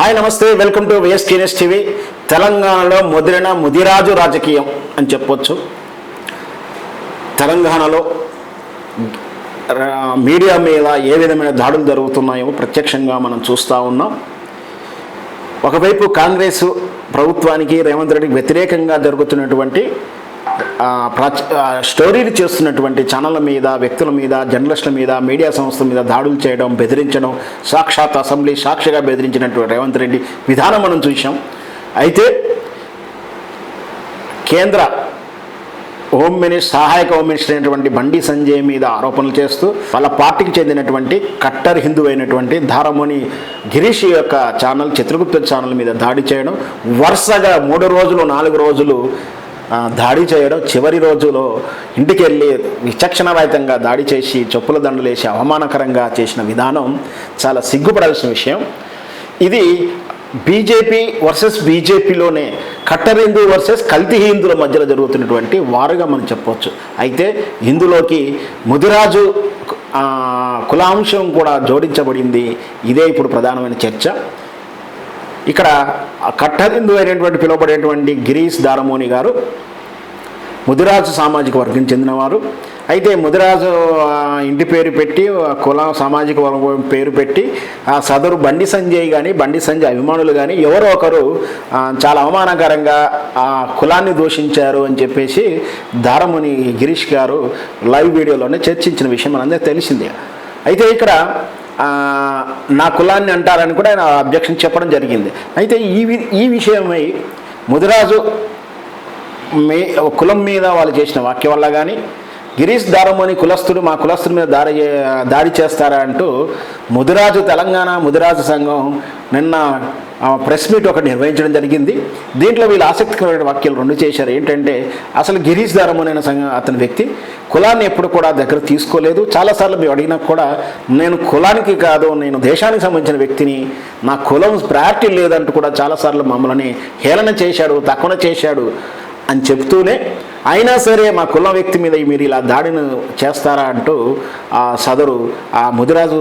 Hi నమస్తే. Welcome to VSK news TV తెలంగాణలో ముదిరిన ముదిరాజు రాజకీయం అని చెప్పొచ్చు. తెలంగాణలో మీడియా మీద ఏ విధమైన దాడులు జరుగుతున్నాయో ప్రత్యక్షంగా మనం చూస్తూ ఉన్నాం. ఒకవైపు కాంగ్రెస్ ప్రభుత్వానికి రేవంత్ రెడ్డికి వ్యతిరేకంగా జరుగుతున్నటువంటి స్టోరీలు చేస్తున్నటువంటి ఛానళ్ళ మీద వ్యక్తుల మీద జర్నలిస్టుల మీద మీడియా సంస్థల మీద దాడులు చేయడం బెదిరించడం సాక్షాత్ అసెంబ్లీ సాక్షిగా బెదిరించినటువంటి రేవంత్ రెడ్డి విధానం మనం చూసాం అయితే కేంద్ర హోమ్ మినిస్టర్ సహాయక హోమ్ మినిస్టర్ అయినటువంటి బండి సంజయ్ మీద ఆరోపణలు చేస్తూ వాళ్ళ పార్టీకి చెందినటువంటి కట్టర్ హిందూ అయినటువంటి ధారముని గిరీష్ యొక్క ఛానల్ చిత్రగుప్త ఛానల్ మీద దాడి చేయడం. వరుసగా మూడు రోజులు నాలుగు రోజులు దాడి చేయడం చివరి రోజులో ఇంటికి వెళ్ళి విచక్షణరహితంగా దాడి చేసి చెప్పుల దండలేసి అవమానకరంగా చేసిన విధానం చాలా సిగ్గుపడాల్సిన విషయం. ఇది బీజేపీ వర్సెస్ బీజేపీలోనే కట్టర్ హిందూ వర్సెస్ కల్తీ హిందువుల మధ్యలో జరుగుతున్నటువంటి వారుగా మనం చెప్పవచ్చు అయితే ఇందులోకి ముదిరాజు కులాంశం కూడా జోడించబడింది. ఇదే ఇప్పుడు ప్రధానమైన చర్చ. ఇక్కడ కట్టర్ అయినటువంటి పిలువబడేటువంటి గిరీష్ దారమోని గారు ముదిరాజు సామాజిక వర్గం చెందినవారు. అయితే ముదిరాజు ఇంటి పేరు పెట్టి కులం సామాజిక వర్గం పేరు పెట్టి ఆ సదరు బండి సంజయ్ కానీ బండి సంజయ్ అభిమానులు కానీ ఎవరో ఒకరు చాలా అవమానకరంగా ఆ కులాన్ని దూషించారు అని చెప్పేసి దారముని గిరీష్ గారు లైవ్ వీడియోలోనే చర్చించిన విషయం మనందరికీ తెలిసిందే. అయితే ఇక్కడ నా కులాన్ని అంటారని కూడా ఆయన అబ్జెక్షన్ చెప్పడం జరిగింది. అయితే ఈ ఈ విషయమై ముదిరాజు మీ కులం మీద వాళ్ళు చేసిన వాక్యం వల్ల కానీ గిరీష్ దారమని కులస్తుడు మా కులస్తుడి మీద దాడి దాడి చేస్తారా అంటూ ముదిరాజు తెలంగాణ ముదిరాజు సంఘం నిన్న ప్రెస్ మీట్ ఒకటి నిర్వహించడం జరిగింది. దీంట్లో వీళ్ళు ఆసక్తికరమైన వాక్యాలు రెండు చేశారు. ఏంటంటే అసలు గిరీష్ దారమని సంఘ అతని వ్యక్తి కులాన్ని ఎప్పుడు కూడా దగ్గర తీసుకోలేదు. చాలాసార్లు మేము అడిగినా కూడా నేను కులానికి కాదు నేను దేశానికి సంబంధించిన వ్యక్తిని నా కులం ప్రయారిటీ లేదంటూ కూడా చాలాసార్లు మమ్మల్ని హేళన చేశాడు తక్కువ చేశాడు అని చెప్తూనే అయినా సరే మా కుల వ్యక్తి మీద మీరు ఇలా దాడిని చేస్తారా అంటూ ఆ సదరు ఆ ముదిరాజు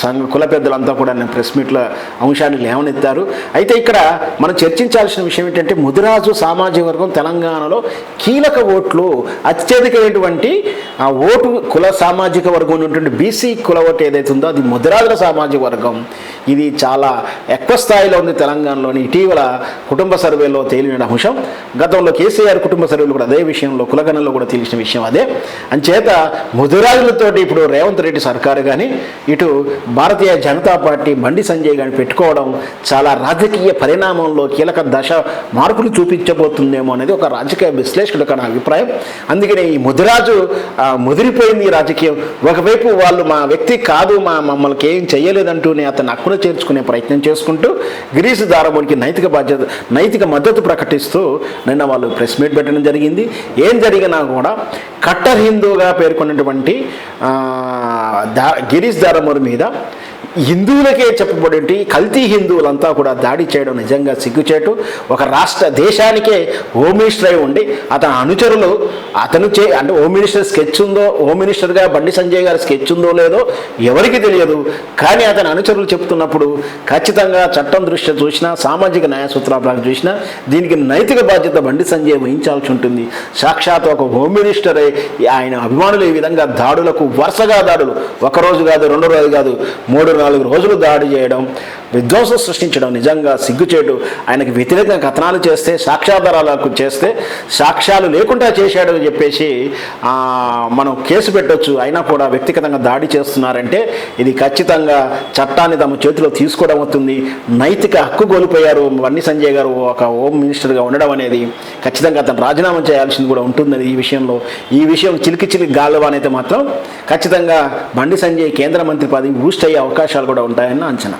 సంఘ కుల పెద్దలంతా కూడా నేను ప్రెస్ మీట్లో అంశాన్ని లేవనెత్తారు. అయితే ఇక్కడ మనం చర్చించాల్సిన విషయం ఏంటంటే ముదిరాజు సామాజిక వర్గం తెలంగాణలో కీలక ఓట్లు అత్యధికమైనటువంటి ఆ ఓటు కుల సామాజిక వర్గం ఉన్నటువంటి బీసీ కుల ఓటు ఏదైతే ఉందో అది ముదిరాజుల సామాజిక వర్గం. ఇది చాలా ఎక్కువ స్థాయిలో ఉంది తెలంగాణలోని ఇటీవల కుటుంబ సర్వేలో తేలిన అంశం. గతంలో కేసీఆర్ కుటుంబ సర్వేలో కూడా అదే విషయంలో కులగణంలో కూడా తెలిసిన విషయం అదే. అంచేత ముదిరాజులతోటి ఇప్పుడు రేవంత్ రెడ్డి సర్కారు కానీ ఇటు భారతీయ జనతా పార్టీ బండి సంజయ్ గారిని పెట్టుకోవడం చాలా రాజకీయ పరిణామంలో కీలక దశ మార్పులు చూపించబోతుందేమో అనేది ఒక రాజకీయ విశ్లేషకుడు యొక్క నా అభిప్రాయం. అందుకనే ఈ ముదిరాజు ముదిరిపోయింది ఈ రాజకీయం. ఒకవైపు వాళ్ళు మా వ్యక్తి కాదు మా మమ్మల్ని ఏం చేయలేదంటూనే అతను అక్కున చేర్చుకునే ప్రయత్నం చేసుకుంటూ గిరీష్ దారబోడికి నైతిక బాధ్యత నైతిక మద్దతు ప్రకటిస్తూ నిన్న వాళ్ళు ప్రెస్ మీట్ పెట్టడం జరిగింది. ఏం జరిగినా కూడా కట్టర్ హిందూగా పేర్కొన్నటువంటి దా గిరీష్ దారముడి మీద హిందువులకే చెప్పబడి కల్తీ హిందువులంతా కూడా దాడి చేయడం నిజంగా సిగ్గుచేటు. ఒక రాష్ట్ర దేశానికే హోమ్ మినిస్టర్ ఉండి అతని అనుచరులు అతను చే అంటే హోమ్ మినిస్టర్ స్కెచ్ ఉందో హోమ్ మినిస్టర్గా బండి సంజయ్ గారి స్కెచ్ ఉందో లేదో ఎవరికి తెలియదు. కానీ అతని అనుచరులు చెప్తున్నప్పుడు ఖచ్చితంగా చట్టం దృష్ట్యా చూసినా సామాజిక న్యాయ సూత్రాలు చూసినా దీనికి నైతిక బాధ్యత బండి సంజయ్ వహించాల్సి ఉంటుంది. సాక్షాత్ ఒక హోమ్ మినిస్టరే ఆయన అభిమానులు ఈ విధంగా దాడులకు వరుసగా దాడులు. ఒక రోజు కాదు రెండు రోజులు కాదు మూడు నాలుగు రోజులు దాడి చేయడం. విధ్వంసం సృష్టించడం నిజంగా సిగ్గుచేటు. ఆయనకు వ్యతిరేకంగా కథనాలు చేస్తే సాక్ష్యాధారాలకు చేస్తే సాక్ష్యాలు లేకుండా చేశాడు అని చెప్పేసి మనం కేసు పెట్టొచ్చు. అయినా కూడా వ్యక్తిగతంగా దాడి చేస్తున్నారంటే ఇది ఖచ్చితంగా చట్టాన్ని తమ చేతిలో తీసుకోవడం అవుతుంది. నైతిక హక్కు కోల్పోయారు బండి సంజయ్ గారు ఒక హోమ్ మినిస్టర్గా ఉండడం అనేది ఖచ్చితంగా అతను రాజీనామా చేయాల్సింది కూడా ఉంటుందని ఈ విషయంలో. ఈ విషయం చిలికి చిలికి గాలువానైతే మాత్రం ఖచ్చితంగా బండి సంజయ్ కేంద్ర మంత్రి పదవి బూస్ట్ అయ్యే అవకాశాలు కూడా ఉంటాయని అంచనా.